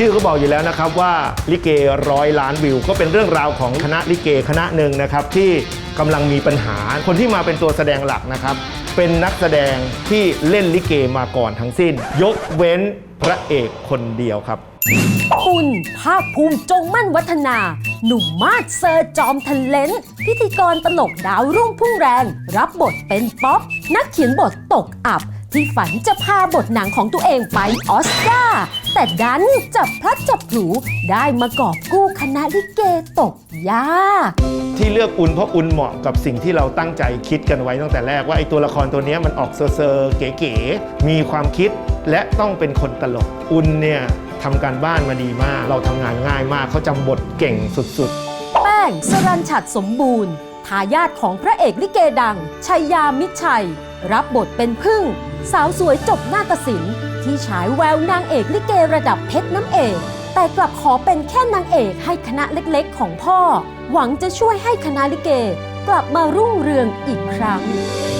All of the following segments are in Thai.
ชื่อก็บอกอยู่แล้วนะครับว่าลิเกร้อยล้านวิว ก็เป็นเรื่องราวของคณะลิเกคณะหนึ่งนะครับที่กำลังมีปัญหาคนที่มาเป็นตัวแสดงหลักนะครับ เป็นนักแสดงที่เล่นลิเกมาก่อนทั้งสิ้น ยกเว้นพระเอกคนเดียวครับ คุณภาคภูมิจงมั่นวัฒนา หนุ่มมาดเซอร์จอมทันเลนพิธีกรตลกดาวรุ่งพุ่งแรง รับบทเป็นป๊อป นักเขียนบทตกอับ ที่ฝันจะพาบทหนังของตัวเองไปออสการ์ แต่ดันจับพลัดจับผลูได้มากอบกู้คณะลิเกตกยากที่เลือกอุนเพราะอุนเหมาะกับสิ่งที่เราตั้งใจคิดกันไว้ตั้งแต่แรกว่าไอ้ตัวละครตัวเนี้ยมันออกเซอร์เซอร์เก๋ๆมีความคิดและต้องเป็นคนตลกอุนเนี่ยทำการบ้านมาดีมาก เราทำงานง่ายมากเขาจำบทเก่งสุดๆ แป้งสรันฉัดสมบูรณ์ทายาทของพระเอกลิเกดังชัยยามิตรชัย รับบทเป็นพึ่ง สาวสวยจบนาฏศิลป์ ที่ฉายแววนางเอกลิเกระดับเพชรน้ำเอก แต่กลับขอเป็นแค่นางเอกให้คณะเล็กๆ ของพ่อ หวังจะช่วยให้คณะลิเกกลับมารุ่งเรืองอีกครั้ง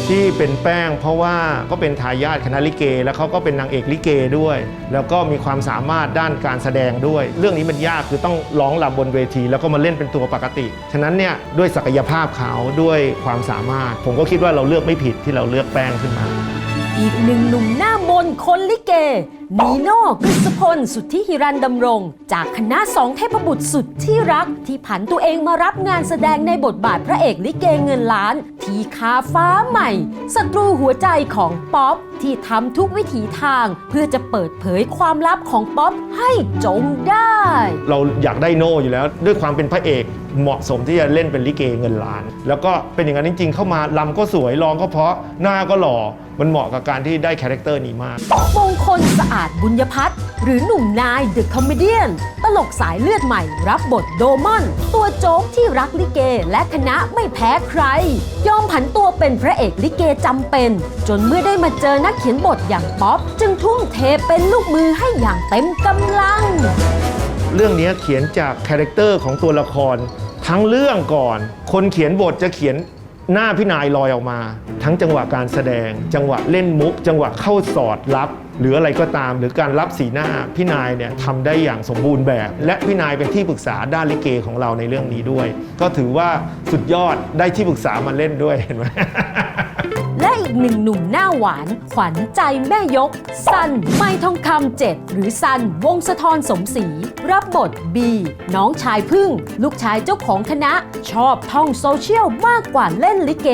ที่เป็นแป้งเพราะว่าก็เป็นทายาทคณะลิเก แล้วเขาก็เป็นนางเอกลิเกด้วย แล้วก็มีความสามารถด้านการแสดงด้วย เรื่องนี้มันยากคือต้องร้องลำบนเวที แล้วก็มาเล่นเป็นตัวปกติ ฉะนั้นเนี่ยด้วยศักยภาพเขาด้วยความสามารถ ผมก็คิดว่าเราเลือกไม่ผิดที่เราเลือกแป้งขึ้นมา อีกหนึ่งหนุ่มหน้ามนคนลิเก นีโน่กฤษพล สุทธิหิรันดำรง จากคณะสองเทพบุตรสุดที่รัก ที่ผันตัวเองมารับงานแสดงในบทบาทพระเอกลิเกเงินล้าน ทีคาฟ้าใหม่ศัตรูหัวใจของป๊อป ที่ทำทุกวิถีทาง เพื่อจะเปิดเผยความลับของป๊อปให้จงได้ เราอยากได้โน่อยู่แล้ว ด้วยความเป็นพระเอกเหมาะสมที่จะเล่นเป็นลิเกเงินล้าน แล้วก็เป็นอย่างนั้นจริง ๆ เข้ามาลำก็สวยร้องก็เพราะหน้าก็หล่อมันเหมาะกับการที่ได้คาแรคเตอร์นี้มาก มงคลสะอาดบุญยพัฒน์หรือหนุ่มนายเดอะคอมเมเดียน ตลกสายเลือดใหม่รับบทโดมอน ตัวโจ๊กที่รักลิเกและคณะไม่แพ้ใคร ยอมผันตัวเป็นพระเอกลิเกจำเป็น จนเมื่อได้มาเจอนักเขียนบทอย่างป๊อป จึงทุ่มเทเป็นลูกมือให้อย่างเต็มกำลัง เรื่องนี้เขียนจากคาแรคเตอร์ของตัวละคร ทั้งเรื่องก่อน คนเขียนบทจะเขียนหน้าพี่นายลอยออกมา ทั้งจังหวะการแสดง จังหวะเล่นมุก จังหวะเข้าสอดรับ หรืออะไรก็ตามหรือการรับสีหน้าพี่นายเนี่ยทำได้อย่างสมบูรณ์แบบ และพี่นายเป็นที่ปรึกษาด้านลิเกของเราในเรื่องนี้ด้วย ก็ถือว่าสุดยอดได้ที่ปรึกษามาเล่นด้วยเห็นไหม และอีกหนึ่งหนุ่มหน้าหวาน ขวัญใจแม่ยก สันไม่ทองคำเจ็ดหรือสันวงศธรสมศรี รับบทบีน้องชายพึ่ง ลูกชายเจ้าของคณะ ชอบท่องโซเชียลมากกว่าเล่นลิเก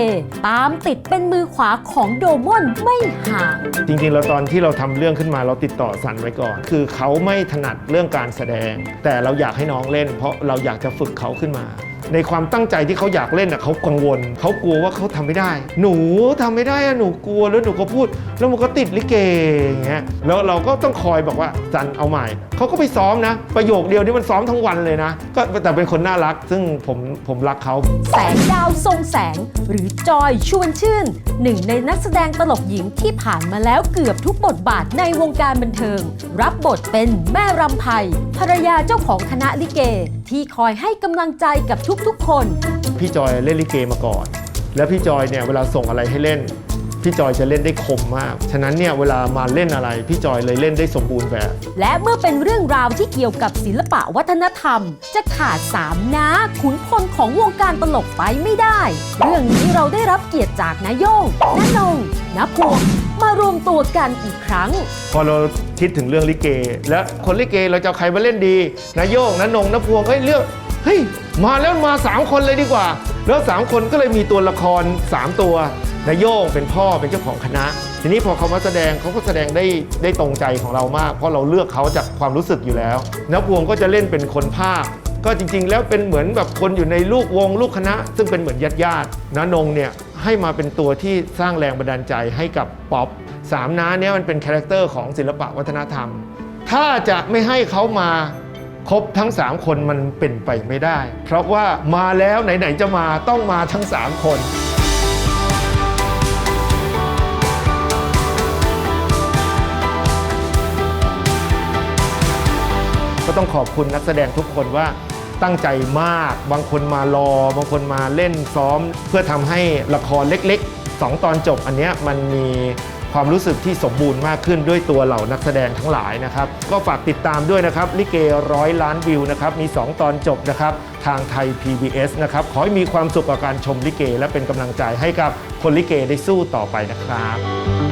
ตามติดเป็นมือขวาของโดมอนไม่ห่าง จริงๆ แล้วตอนที่เราทำเรื่องขึ้นมาเราติดต่อสันไว้ก่อน คือเขาไม่ถนัดเรื่องการแสดง แต่เราอยากให้น้องเล่น เพราะเราอยากจะฝึกเขาขึ้นมา ในความตั้งใจที่เขาอยากเล่นอะเขากังวลเขากลัวว่าเขาทำไม่ได้ หนูทำไม่ได้อะหนูกลัวแล้วหนูก็พูด แล้วมันก็ติดลิเกอย่างเงี้ยแล้วเราก็ต้องคอยบอกว่าสันเอาใหม่เขาก็ไปซ้อมนะ ประโยคเดียวนี่มันซ้อมทั้งวันเลยนะ ก็แต่เป็นคนน่ารัก ซึ่งผมผมรักเขาแสงดาวทรงแสง หรือจอยชวนชื่น หนึ่งในนักแสดงตลกหญิงที่ผ่านมาแล้วเกือบทุกบทบาทในวงการบันเทิง รับบทเป็นแม่รำไพภรรยาเจ้าของคณะลิเก ที่คอยให้กำลังใจกับทุกๆ คน พี่จอยเล่นลิเกมาก่อน แล้วพี่จอยเนี่ยเวลาส่งอะไรให้เล่น พี่จอยจะเล่นได้คมมาก ฉะนั้นเนี่ยเวลามาเล่นอะไร พี่จอยเลยเล่นได้สมบูรณ์แบบ และเมื่อเป็นเรื่องราวที่เกี่ยวกับศิลปะวัฒนธรรม จะขาดสามน้าขุนพลของวงการตลกไปไม่ได้ เรื่องนี้เราได้รับเกียรติจากนายโยงน้านงน้าพวงมารวมตัวกันอีกครั้ง พอเราคิดถึงเรื่องลิเก แล้วคนลิเกเราจะเอาใครมาเล่นดีนายโยงนานงนพวงเฮ้ยเลือก เฮ้ยมาแล้วมา 3 คนเลยดีกว่า แล้ว 3 คนก็เลยมีตัวละคร 3 ตัวนายโย่งเป็นพ่อเป็นเจ้าของคณะ ทีนี้พอเขามาแสดงเขาก็แสดงได้ได้ตรงใจของเรามาก เพราะเราเลือกเขาจากความรู้สึกอยู่แล้วนพวงก็จะเล่นเป็นคนภาคก็จริง ๆ แล้วเป็นเหมือนแบบคนอยู่ในลูกวงลูกคณะ ซึ่งเป็นเหมือนญาติญาตินานงเนี่ยให้มาเป็นตัวที่สร้างแรงบันดาลใจให้กับป๊อปสามน้าเนี่ยมันเป็นคาแรคเตอร์ของศิลปะวัฒนธรรม ถ้าจะไม่ให้เขามา บทั้ง 3 คนมันเป็นไปไม่ได้ เพราะว่ามาแล้วไหน ๆ จะมาต้องมาทั้ง 3 คนก็ต้องขอบคุณนักแสดงทุกคนว่าตั้งใจมาก บางคนมารอ บางคนมาเล่นซ้อม เพื่อทำให้ละครเล็กๆ 2 ตอนจบอันเนี้ยมันมี ความรู้สึกที่สมบูรณ์มากขึ้นด้วยตัวเหล่านักแสดงทั้งหลายนะครับ ก็ฝากติดตามด้วยนะครับ ลิเกร้อยล้านวิวนะครับ มี 2 ตอนจบนะครับ ทางไทย PBS นะครับ ขอให้มีความสุขกับการชมลิเก และเป็นกำลังใจให้กับคนลิเกได้สู้ต่อไปนะครับ